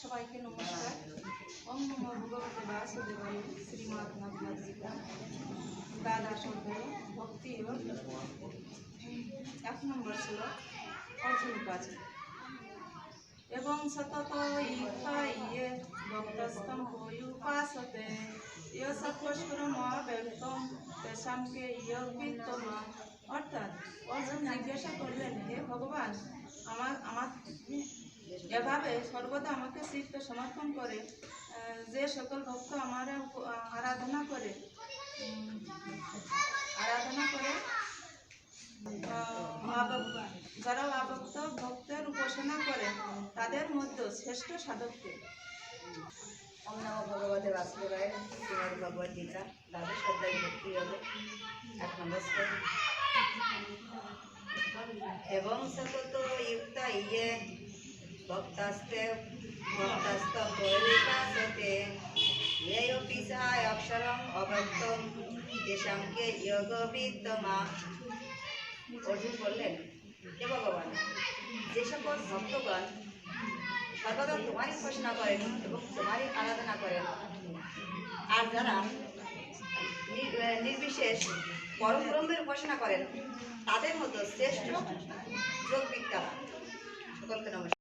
সবাইকে নমস্কার। ওম নমো ভগবতে বাসুদেবায় শ্রীমৎ ভগবদ গীতা দ্বাদশ অধ্যায় ভক্তি এবং এক নম্বর ছিল অর্জুন উপাচি এবং সতত ইয়ে ভক্তস্তম উপাসতে। ইয় সৎপস্ফুরম ব্যক্তম তেসামকে ইয় অর্থাৎ অর্জুন জিজ্ঞাসা করলেন, হে ভগবান, আমার আমার এভাবে সর্বদা আমাকে চিত্ত সমর্পণ করে যে সকল ভক্ত আমার আরাধনা করে আরাধনা করে যারা অভক্ত ভক্তের উপাসনা করে, তাদের মধ্যে শ্রেষ্ঠ সাধককে। ওম নমো ভগবতে বাসুদেবায়, শ্রীমদ ভগবদ গীতা দ্বাদশ অধ্যায় ভক্তি যোগ এক নম্বর এবং সতত যুক্ত ইয়ে ভক্তাস্তে ভক্তাস্ত পরিপাসতে ইয়েপি সায় অক্ষরম অভক্তম তেষামকে যোগ বিদ্যমা অর্জুন বললেন, হে ভগবান, যে সকল ভক্তগণ সর্বদা তোমারই উপাসনা করেন এবং তোমারই আরাধনা করেন, আর যারা নির্বিশেষ পরম ব্রহ্মের উপাসনা করেন, তাদের মতো শ্রেষ্ঠ যোগ বিদ্যা সকলকে নমস্কার।